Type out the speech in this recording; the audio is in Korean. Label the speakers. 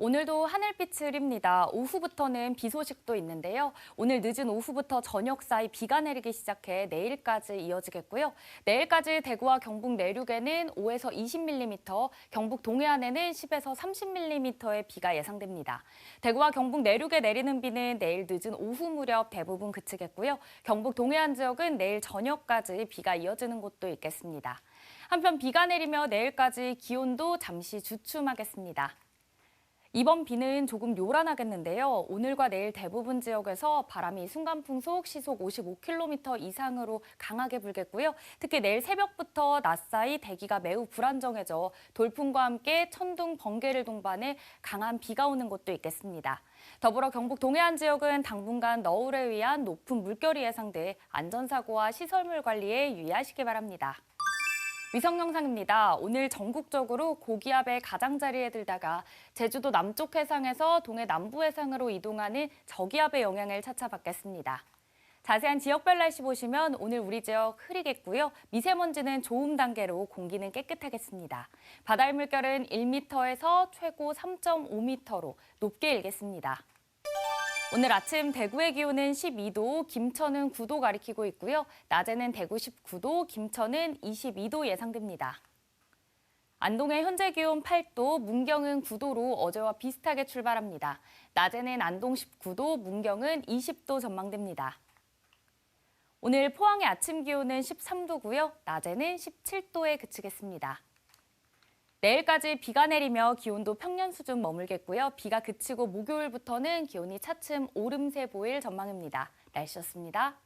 Speaker 1: 오늘도 하늘빛을 입니다. 오후부터는 비 소식도 있는데요. 오늘 늦은 오후부터 저녁 사이 비가 내리기 시작해 내일까지 이어지겠고요. 내일까지 대구와 경북 내륙에는 5에서 20mm, 경북 동해안에는 10에서 30mm의 비가 예상됩니다. 대구와 경북 내륙에 내리는 비는 내일 늦은 오후 무렵 대부분 그치겠고요. 경북 동해안 지역은 내일 저녁까지 비가 이어지는 곳도 있겠습니다. 한편 비가 내리며 내일까지 기온도 잠시 주춤하겠습니다. 이번 비는 조금 요란하겠는데요. 오늘과 내일 대부분 지역에서 바람이 순간풍속 시속 55km 이상으로 강하게 불겠고요. 특히 내일 새벽부터 낮 사이 대기가 매우 불안정해져 돌풍과 함께 천둥, 번개를 동반해 강한 비가 오는 곳도 있겠습니다. 더불어 경북 동해안 지역은 당분간 너울에 의한 높은 물결이 예상돼 안전사고와 시설물 관리에 유의하시기 바랍니다. 위성 영상입니다. 오늘 전국적으로 고기압의 가장자리에 들다가 제주도 남쪽 해상에서 동해 남부 해상으로 이동하는 저기압의 영향을 차차 받겠습니다. 자세한 지역별 날씨 보시면 오늘 우리 지역 흐리겠고요. 미세먼지는 좋음 단계로 공기는 깨끗하겠습니다. 바다의 물결은 1m에서 최고 3.5m로 높게 일겠습니다. 오늘 아침 대구의 기온은 12도, 김천은 9도 가리키고 있고요. 낮에는 대구 19도, 김천은 22도 예상됩니다. 안동의 현재 기온 8도, 문경은 9도로 어제와 비슷하게 출발합니다. 낮에는 안동 19도, 문경은 20도 전망됩니다. 오늘 포항의 아침 기온은 13도고요. 낮에는 17도에 그치겠습니다. 내일까지 비가 내리며 기온도 평년 수준 머물겠고요. 비가 그치고 목요일부터는 기온이 차츰 오름세 보일 전망입니다. 날씨였습니다.